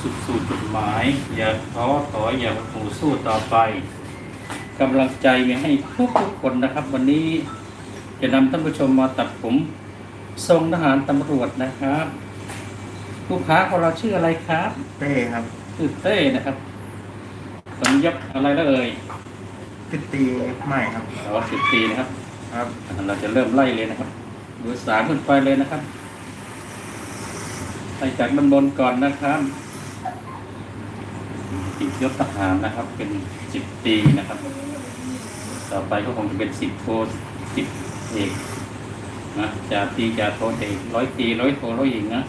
สุดสู่จุดหมาย อย่าท้อถอยอย่าหูสู้ต่อไปกำลังใจมีให้ทุกทุกๆคนนะครับ วันนี้จะนำท่านผู้ชมมาตัดผมทรงทหารตำรวจนะครับ ลูกค้าของเราชื่ออะไรครับเต้ครับชื่อเต้นะครับสัญญบอะไรแล้วเอ่ยติดตีใหม่ครับเราสิบปีนะครับ ครับเราจะเริ่มไล่เลยนะครับเบอร์สามขึ้นไปเลยนะครับไล่จากบนบนๆก่อนนะครับ ติดยศทหารนะครับ เป็นสิบปีนะครับ ต่อไปก็คงจะเป็นสิบโทสิบเอกนะจ่าตีจ่าโทเอกร้อยตีร้อยโทร้อยเอกนะ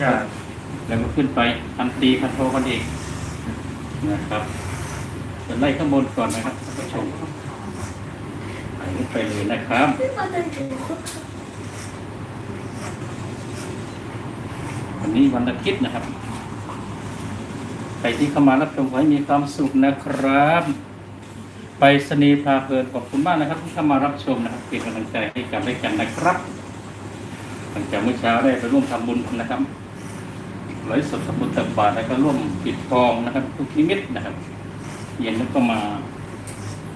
ก็แล้วก็ขึ้นไปพันตีพันโทพันเอกนะครับจะไล่ข้างบนก่อนนะครับท่านผู้ชมไล่ขึ้นไปเลยนะครับวันนี้วันอาทิตย์นะครับ ใครที่เข้ามารับชมขอให้มีความสุขนะครับ ไปสนีพาเพลินขอบคุณมากนะครับ ที่เข้ามารับชมนะครับเป็นกำลังใจให้กันและกันนะครับ หลังจากเมื่อเช้าได้ไปร่วมทำบุญนะครับร้อยสดสมุนตักบาตรแล้วก็ร่วมปิดทองนะครับ ทุกนิมิตนะครับ เย็นแล้วก็มา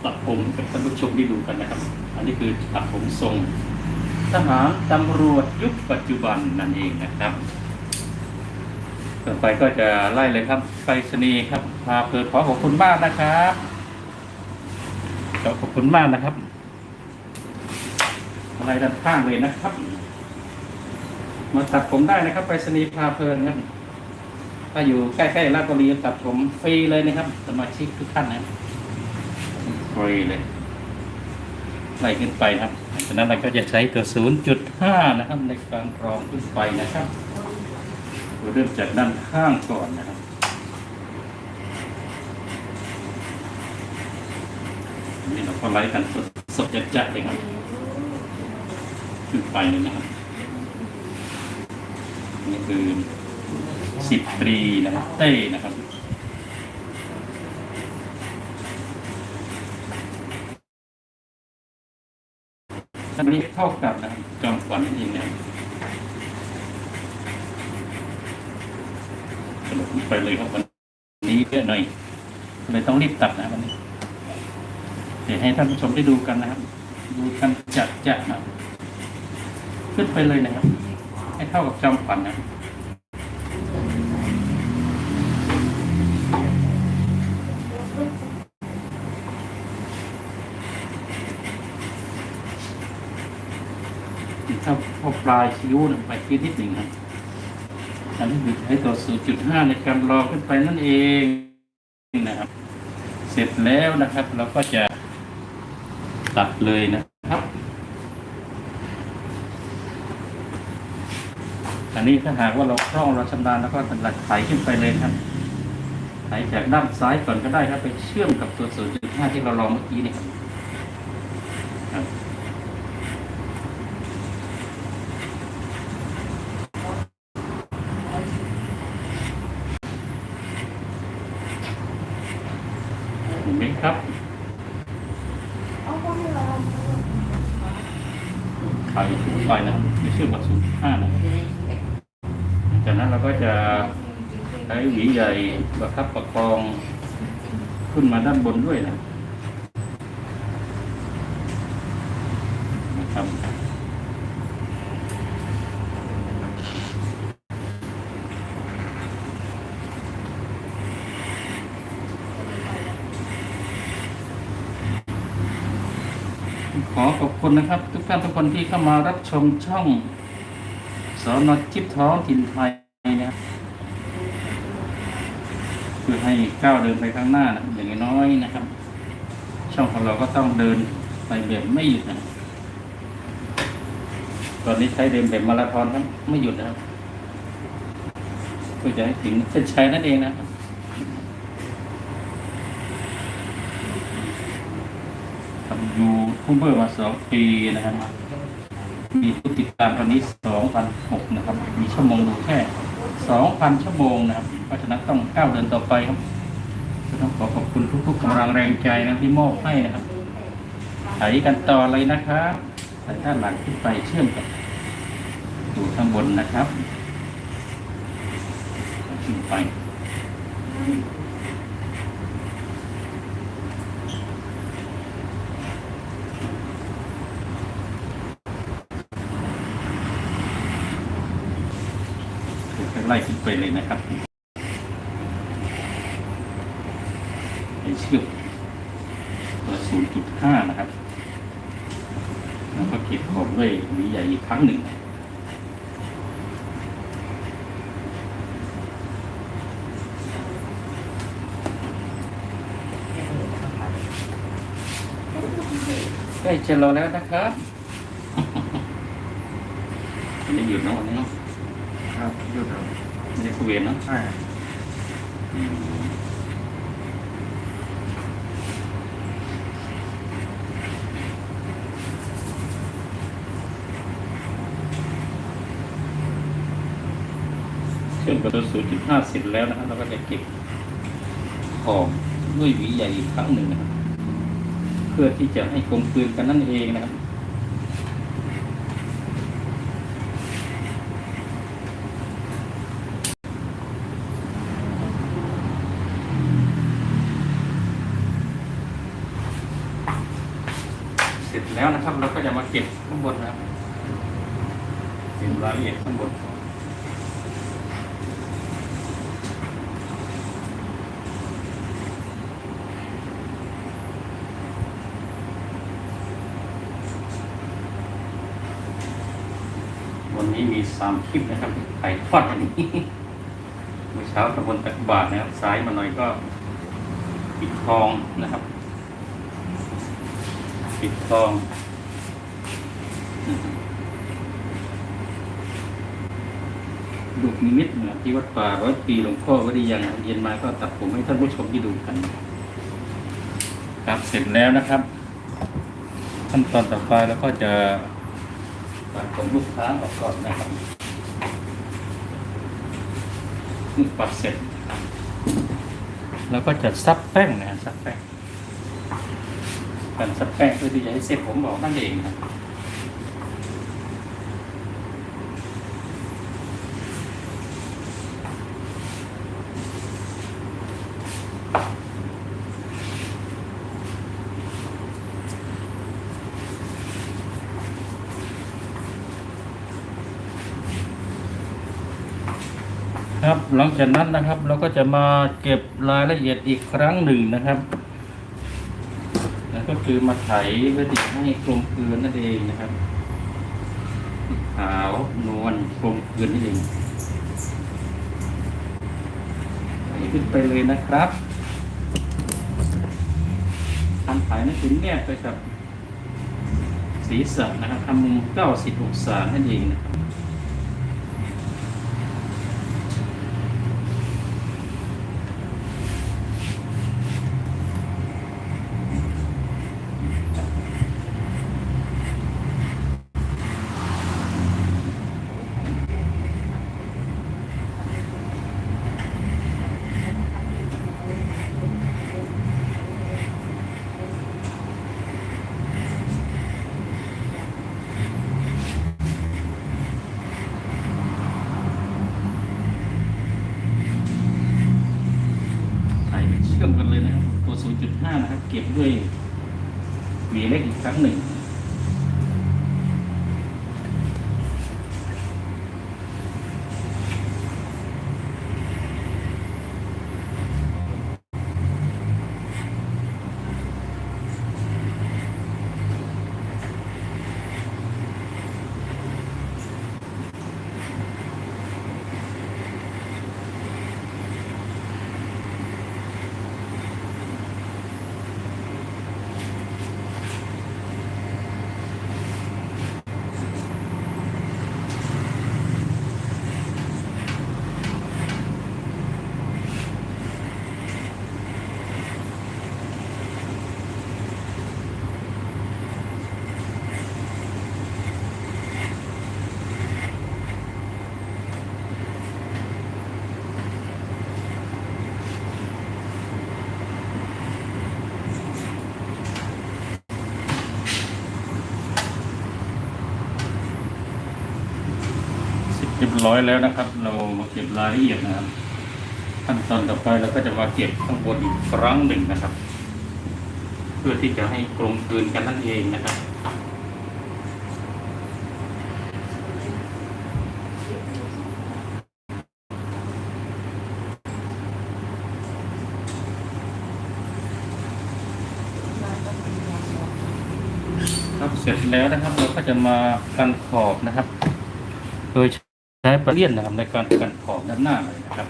ตัดผมกับท่านผู้ชมที่ดูกันนะครับ อันนี้คือตัดผมทรงทหารตำรวจยุคปัจจุบันนั่นเองนะครับ ต่อไปก็จะไล่เลยครับ ไปรษณีครับพาเพลินขอขอบคุณมากนะครับขอขอบคุณมากนะครับ อะไรด้านข้างเลยนะครับ มาตัดผมได้นะครับไปรษณีพาเพลินครับถ้าอยู่ใกล้ๆลาดบุรีตัดผมฟรีเลยนะครับสมาชิกทุกท่านนะฟรีเลยไล่ขึ้นไปครับฉะนั้นเราก็จะใช้ตัว 0.5 นะครับ ในการรองขึ้นไปนะครับ เราเริ่มจากด้านข้างก่อนนะครับ นี่เราก็ไล่กันสดสดจัดๆเลยครับ ขึ้นไปเลยนะครับนี่คือสิบตรีนะครับเต้นะครับอันนี้เท่ากับนะครับจอมขวัญนั่นเองนะ รุปไปเลยครับวันนี้เยอะหน่อยเลยต้องรีบตัดนะวันนี้เดี๋ยวให้ท่านผู้ชมได้ดูกันนะครับ ดูกันจัดจัดนะขึ้นไปเลยนะครับ ให้เท่ากับจอมขวัญนะถ้าพอปลายคิ้วไปที่นิดหนึ่งครับ อันนี้คือใช้ตัว0.5 ในการรอขึ้นไปนั่นเองนะครับ เสร็จแล้วนะครับ เราก็จะตัดเลยนะครับ อันนี้ถ้าหากว่าเราคล่องเราชำนาญแล้วก็ตัดไถขึ้นไปเลยครับไถจากด้านซ้ายก่อนก็ได้ครับ ไปเชื่อมกับตัว 0.5 ที่เราลองเมื่อกี้นี่ครับครับ เห็นไหมครับไข่ถุงไปนะครับไม่เชื่อมกับศูนย์ห้านะจากนั้นเราก็จะใช้หวีใหญ่ประคับประคอง ขึ้นมาด้านบนด้วยนะนะครับขอขอบคุณนะครับ ทุกท่านทุกคนที่เข้ามารับชมช่องสอนอจิบท้องถิ่นไทยนะครับ เพื่อให้ก้าวเดินไปข้างหน้านะอย่างน้อยนะครับ ช่องของเราก็ต้องเดินไปแบบไม่หยุดนะตอนนี้ใช้เดินแบบมาราธอนครับไม่หยุดนะครับเพื่อจะให้ถึงเส้นชัยนั่นเองนะครับทำยูทูบเบอร์มาสองปีนะครับ มีผู้ติดตามตอนนี้สองพันหกนะครับ มีชั่วโมงดูแค่ 2,000 ชั่วโมงนะครับเพราะฉะนั้นต้องก้าวเดินต่อไปครับก็ต้องขอขอบคุณทุกๆกำลังแรงใจนะที่มอบให้นะครับไถกันต่อเลยนะครับใส่ด้านหลังขึ้นไปเชื่อมกับอยู่ข้างบนนะครับขึ้นไปค่อยๆ ไล่ขึ้นไปเลยนะครับไอเชือกตัว0.5นะครับ แล้วก็เก็บขอบด้วยหวีใหญ่อีกครั้งหนึ่งใกล้จะรอแล้วนะครับ ไม่ได้หยุดเนอะวันนี้เนาะ ครับหยุดครับไม่ได้คุยเนาะใช่อืมเครื่องประตูศูนย์จุดห้าเสร็จแล้วนะครับเราก็จะเก็บขอบด้วยหวีใหญ่อีกครั้งหนึ่งนะครับ เพื่อที่จะให้กลมกลืนกันนั่นเองนะครับ เสร็จแล้วนะครับ เก็จะมาเก็บข้างบนนะครับเก็บรายละเอียดข้างบนวันนี้มีสามคลิปนะครับถ่ายทอดอันนี้เมื่อเช้าตะบนตักบาทนะครับ ซ้ายมาหน่อยก็ปิดทองนะครับ ปิดทอง ลูกนิมิตนะที่วัดป่าร้อยปีหลวงพ่อวัดดียังเย็นมาก็ตัดผมให้ท่านผู้ชมที่ดูกัน ครับเสร็จแล้วนะครับ ขั้นตอนต่อไปแล้วก็จะตัดผมลูกค้าออกก่อนนะครับนี่ปัดเสร็จ แล้วก็จะซับแป้งนะซับแป้งกันสับแป้งเพื่อที่จะให้เส้นผมออกนั่นเองครั หลังจากนั้นนะครับ เราก็จะมาเก็บรายละเอียดอีกครั้งหนึ่งนะครับนั่นก็คือมาไถเพื่อที่จะให้กลมกลืนนั่นเองนะครับ ขาวนวลกลมกลืนนั่นเองไถขึ้นไปเลยนะครับทำไถนั่นคือแนบไปกับศีรษะนะครับทำมุม90องศานั่นเองนะครับ รียบร้อยแล้วนะครับ เรามาเก็บรายละเอียดนะครับขั้นตอนต่อไปเราก็จะมาเก็บข้างบนอีกครั้งหนึ่งนะครับ เพื่อที่จะให้กลมกลืนกันนั่นเองนะครับครับเสร็จแล้วนะครับ เราก็จะมากันขอบนะครับ โดยใช้ ปลาเลียนนะครับในการกันขอบด้านหน้าเลยนะครับ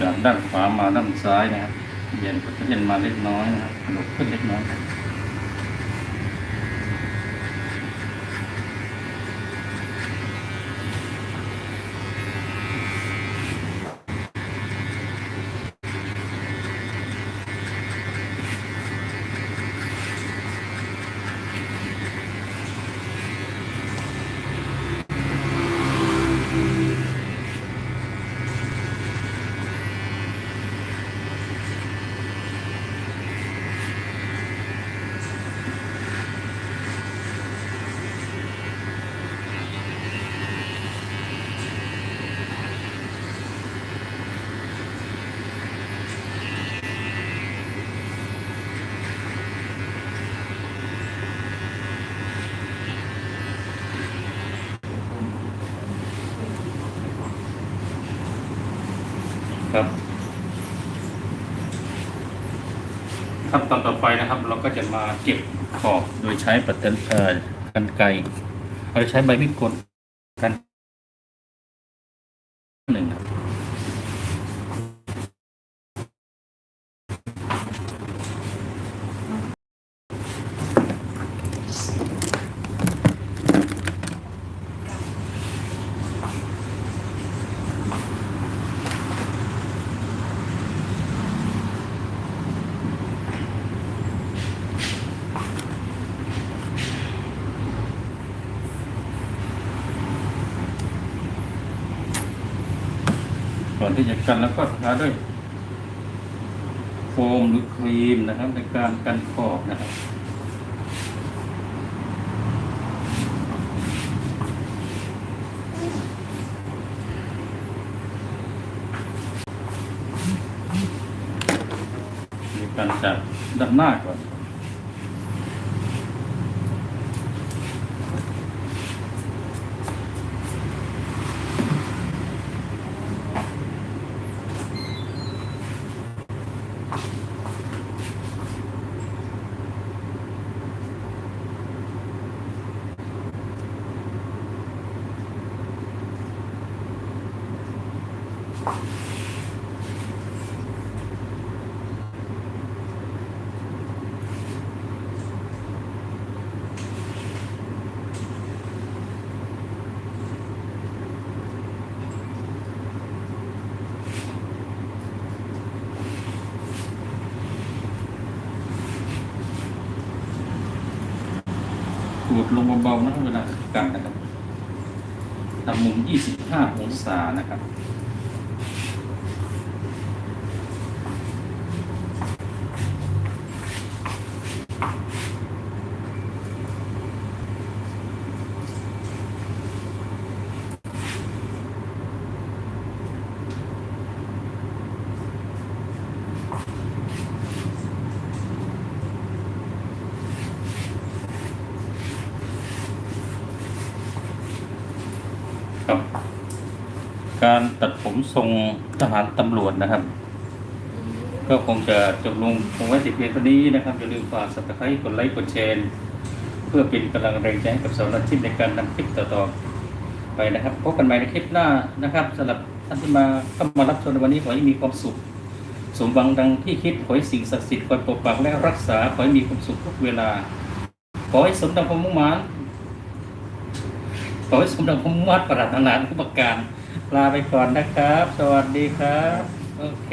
จากด้านขวามาด้านซ้ายนะครับ เย็นก็จะเย็นมาเล็กน้อยนะครับหลบขึ้นเล็กน้อยครับ อนต่อไปนะครับ เราก็จะมาเก็บขอบโดยใช้ปัตเตอร์กันไกรเราใช้ใบมีดกลกันหนึ่งครับ ก่อน ที่จะกันแล้วก็ทาด้วยโฟมหรือครีมนะครับในการกันขอบนะครับการจากด้านหน้าก่อน ขูดลงเบาๆนะครับเวลากันนะครับทำมุม 25 องศานะครับ การตัดผมทรงทหารตำรวจนะครับ ก็คงจะจบลงคงไว้ติดเพียงเท่านี้นะครับอย่าลืมฝากสับสไครต์กดไลค์กดแชร์เพื่อเป็นกำลังแรงใจให้กับสาวนักชิมในการนำคลิปต่อๆไปนะครับพบกันใหม่ในคลิปหน้านะครับสำหรับท่านที่มาเข้ามารับชมในวันนี้ขอให้มีความสุขสมหวังดังที่คิดขอให้สิ่งศักดิ์สิทธิ์คอยปกปักและรักษาขอให้มีความสุขทุกเวลาขอให้สมดังความมุ่งหมายขอให้สมดังความมุ่งมั่นปรารถนาทุกประการ ลาไปก่อนนะครับ สวัสดีครับ โอเค